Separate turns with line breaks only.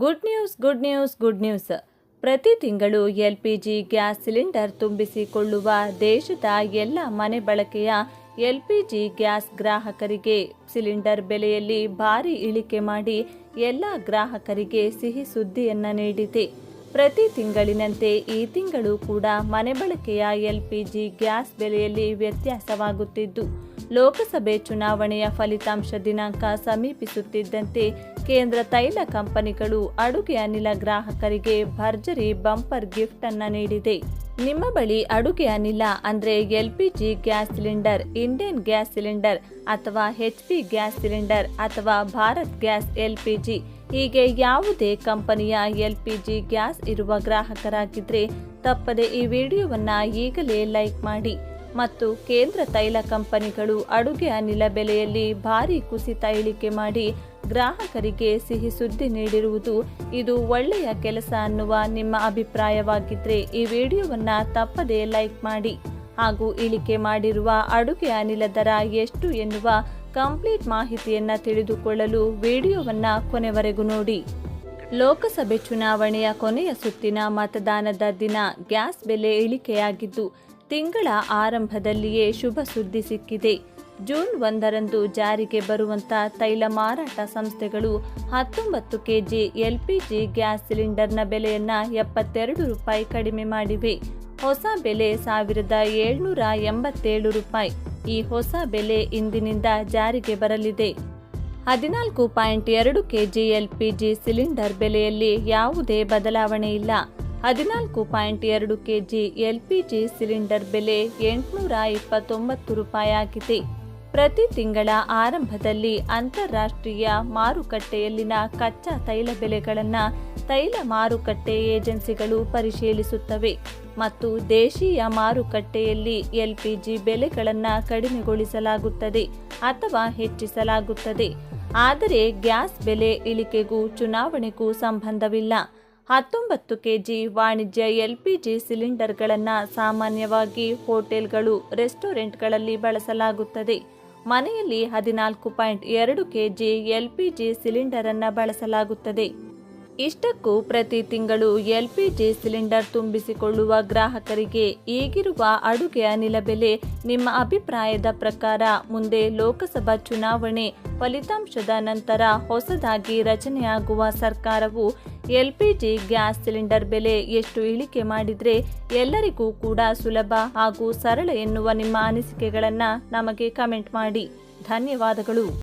Good news good news good news. ಪ್ರತಿ ತಿಂಗಳು L P G gas cylinder ತುಂಬಿಸಿಕೊಳ್ಳುವ ದೇಶದ ಎಲ್ಲ ಮನೆ ಬಳಕೆಯ ಎಲ್ ಪಿ ಜಿ ಗ್ಯಾಸ್ ಗ್ರಾಹಕರಿಗೆ ಸಿಲಿಂಡರ್ ಬೆಲೆಯಲ್ಲಿ ಭಾರಿ ಇಳಿಕೆ ಮಾಡಿ ಎಲ್ಲ ಗ್ರಾಹಕರಿಗೆ ಸಿಹಿ ಸುದ್ದಿಯನ್ನ ನೀಡಿದೆ. ಪ್ರತಿ ತಿಂಗಳಿನಂತೆ ಈ ತಿಂಗಳು ಕೂಡ ಮನೆ ಬಳಕೆಯ ಎಲ್ಪಿಜಿ ಗ್ಯಾಸ್ ಬೆಲೆಯಲ್ಲಿ ವ್ಯತ್ಯಾಸವಾಗುತ್ತಿದ್ದು, ಲೋಕಸಭೆ ಚುನಾವಣೆಯ ಫಲಿತಾಂಶ ದಿನಾಂಕ ಸಮೀಪಿಸುತ್ತಿದ್ದಂತೆ ಕೇಂದ್ರ ತೈಲ ಕಂಪನಿಗಳು ಅಡುಗೆ ಅನಿಲ ಗ್ರಾಹಕರಿಗೆ ಭರ್ಜರಿ ಬಂಪರ್ ಗಿಫ್ಟ್ ಅನ್ನ ನೀಡಿದೆ. ನಿಮ್ಮ ಬಳಿ ಅಡುಗೆ ಅನಿಲ ಅಂದ್ರೆ LPG gas cylinder, Indian gas cylinder ಅಥವಾ ಎಚ್ ಪಿ ಗ್ಯಾಸ್ ಸಿಲಿಂಡರ್ ಅಥವಾ ಭಾರತ್ ಗ್ಯಾಸ್ ಎಲ್ಪಿಜಿ ಹೀಗೆ ಯಾವುದೇ ಕಂಪನಿಯ ಎಲ್ಪಿಜಿ ಗ್ಯಾಸ್ ಇರುವ ಗ್ರಾಹಕರಾಗಿದ್ದರೆ ತಪ್ಪದೆ ಈ ವಿಡಿಯೋವನ್ನ ಈಗಲೇ ಲೈಕ್ ಮಾಡಿ. ಮತ್ತು ಕೇಂದ್ರ ತೈಲ ಕಂಪನಿಗಳು ಅಡುಗೆ ಅನಿಲ ಬೆಲೆಯಲ್ಲಿ ಭಾರಿ ಕುಸಿತ ಇಳಿಕೆ ಮಾಡಿ ಗ್ರಾಹಕರಿಗೆ ಸಿಹಿ ಸುದ್ದಿ ನೀಡಿರುವುದು ಇದು ಒಳ್ಳೆಯ ಕೆಲಸ ಅನ್ನುವ ನಿಮ್ಮ ಅಭಿಪ್ರಾಯವಾಗಿದ್ರೆ ಈ ವಿಡಿಯೋವನ್ನ ತಪ್ಪದೆ ಲೈಕ್ ಮಾಡಿ. ಹಾಗೂ ಇಳಿಕೆ ಮಾಡಿರುವ ಅಡುಗೆ ಅನಿಲ ದರ ಎಷ್ಟು ಎನ್ನುವ ಕಂಪ್ಲೀಟ್ ಮಾಹಿತಿಯನ್ನ ತಿಳಿದುಕೊಳ್ಳಲು ವಿಡಿಯೋವನ್ನ ಕೊನೆವರೆಗೂ ನೋಡಿ. ಲೋಕಸಭೆ ಚುನಾವಣೆಯ ಕೊನೆಯ ಸುತ್ತಿನ ಮತದಾನದ ದಿನ ಗ್ಯಾಸ್ ಬೆಲೆ ಇಳಿಕೆಯಾಗಿದ್ದು, ತಿಂಗಳ ಆರಂಭದಲ್ಲಿಯೇ ಶುಭ ಸುದ್ದಿ ಸಿಕ್ಕಿದೆ. ಜೂನ್ ಒಂದರಂದು ಜಾರಿಗೆ ಬರುವಂತ ತೈಲ ಮಾರಾಟ ಸಂಸ್ಥೆಗಳು ಹತ್ತೊಂಬತ್ತು ಕೆಜಿ ಎಲ್ಪಿಜಿ ಗ್ಯಾಸ್ ಸಿಲಿಂಡರ್ನ ಬೆಲೆಯನ್ನ ಎಪ್ಪತ್ತೆರಡು ರೂಪಾಯಿ ಕಡಿಮೆ ಮಾಡಿವೆ. ಹೊಸ ಬೆಲೆ ಸಾವಿರದ ಏಳ್ನೂರ ಎಂಬತ್ತೇಳು ರೂಪಾಯಿ. ಈ ಹೊಸ ಬೆಲೆ ಇಂದಿನಿಂದ ಜಾರಿಗೆ ಬರಲಿದೆ. ಹದಿನಾಲ್ಕು ಪಾಯಿಂಟ್ ಎರಡು ಕೆಜಿ ಎಲ್ಪಿಜಿ ಸಿಲಿಂಡರ್ ಬೆಲೆಯಲ್ಲಿ ಯಾವುದೇ ಬದಲಾವಣೆ ಇಲ್ಲ. ಹದಿನಾಲ್ಕು ಪಾಯಿಂಟ್ ಎರಡು ಕೆಜಿ ಎಲ್ಪಿಜಿ ಸಿಲಿಂಡರ್ ಬೆಲೆ ಎಂಟುನೂರ ಇಪ್ಪತ್ತೊಂಬತ್ತು ರೂಪಾಯಿ ಆಗಿದೆ ಪ್ರತಿ ತಿಂಗಳ ಆರಂಭದಲ್ಲಿ ಅಂತಾರಾಷ್ಟ್ರೀಯ ಮಾರುಕಟ್ಟೆಯಲ್ಲಿನ ಕಚ್ಚಾ ತೈಲ ಬೆಲೆಗಳನ್ನು ತೈಲ ಮಾರುಕಟ್ಟೆ ಏಜೆನ್ಸಿಗಳು ಪರಿಶೀಲಿಸುತ್ತವೆ ಮತ್ತು ದೇಶೀಯ ಮಾರುಕಟ್ಟೆಯಲ್ಲಿ ಎಲ್ಪಿಜಿ ಬೆಲೆಗಳನ್ನು ಕಡಿಮೆಗೊಳಿಸಲಾಗುತ್ತದೆ ಅಥವಾ ಹೆಚ್ಚಿಸಲಾಗುತ್ತದೆ. ಆದರೆ ಗ್ಯಾಸ್ ಬೆಲೆ ಇಳಿಕೆಗೂ ಚುನಾವಣೆಗೂ ಸಂಬಂಧವಿಲ್ಲ. ಹತ್ತೊಂಬತ್ತು ಕೆಜಿ ವಾಣಿಜ್ಯ ಎಲ್ಪಿಜಿ ಸಿಲಿಂಡರ್ಗಳನ್ನು ಸಾಮಾನ್ಯವಾಗಿ ಹೋಟೆಲ್ಗಳು, ರೆಸ್ಟೋರೆಂಟ್ಗಳಲ್ಲಿ ಬಳಸಲಾಗುತ್ತದೆ. ಮನೆಯಲ್ಲಿ ಹದಿನಾಲ್ಕು ಪಾಯಿಂಟ್ ಎರಡು ಕೆಜಿ ಎಲ್ಪಿಜಿ ಸಿಲಿಂಡರನ್ನು ಬಳಸಲಾಗುತ್ತದೆ. ಇಷ್ಟಕ್ಕೂ ಪ್ರತಿ ತಿಂಗಳು ಎಲ್ಪಿಜಿ ಸಿಲಿಂಡರ್ ತುಂಬಿಸಿಕೊಳ್ಳುವ ಗ್ರಾಹಕರಿಗೆ ಈಗಿರುವ ಅಡುಗೆ ಅನಿಲ ಬೆಲೆ ನಿಮ್ಮ ಅಭಿಪ್ರಾಯದ ಪ್ರಕಾರ ಮುಂದೆ ಲೋಕಸಭಾ ಚುನಾವಣೆ ಫಲಿತಾಂಶದ ನಂತರ ಹೊಸದಾಗಿ ರಚನೆಯಾಗುವ ಸರ್ಕಾರವು ಎಲ್ಪಿಜಿ ಗ್ಯಾಸ್ ಸಿಲಿಂಡರ್ ಬೆಲೆ ಎಷ್ಟು ಇಳಿಕೆ ಮಾಡಿದ್ರೆ ಎಲ್ಲರಿಗೂ ಕೂಡ ಸುಲಭ ಹಾಗೂ ಸರಳ ಎನ್ನುವ ನಿಮ್ಮ ಅನಿಸಿಕೆಗಳನ್ನು ನಮಗೆ ಕಮೆಂಟ್ ಮಾಡಿ. ಧನ್ಯವಾದಗಳು.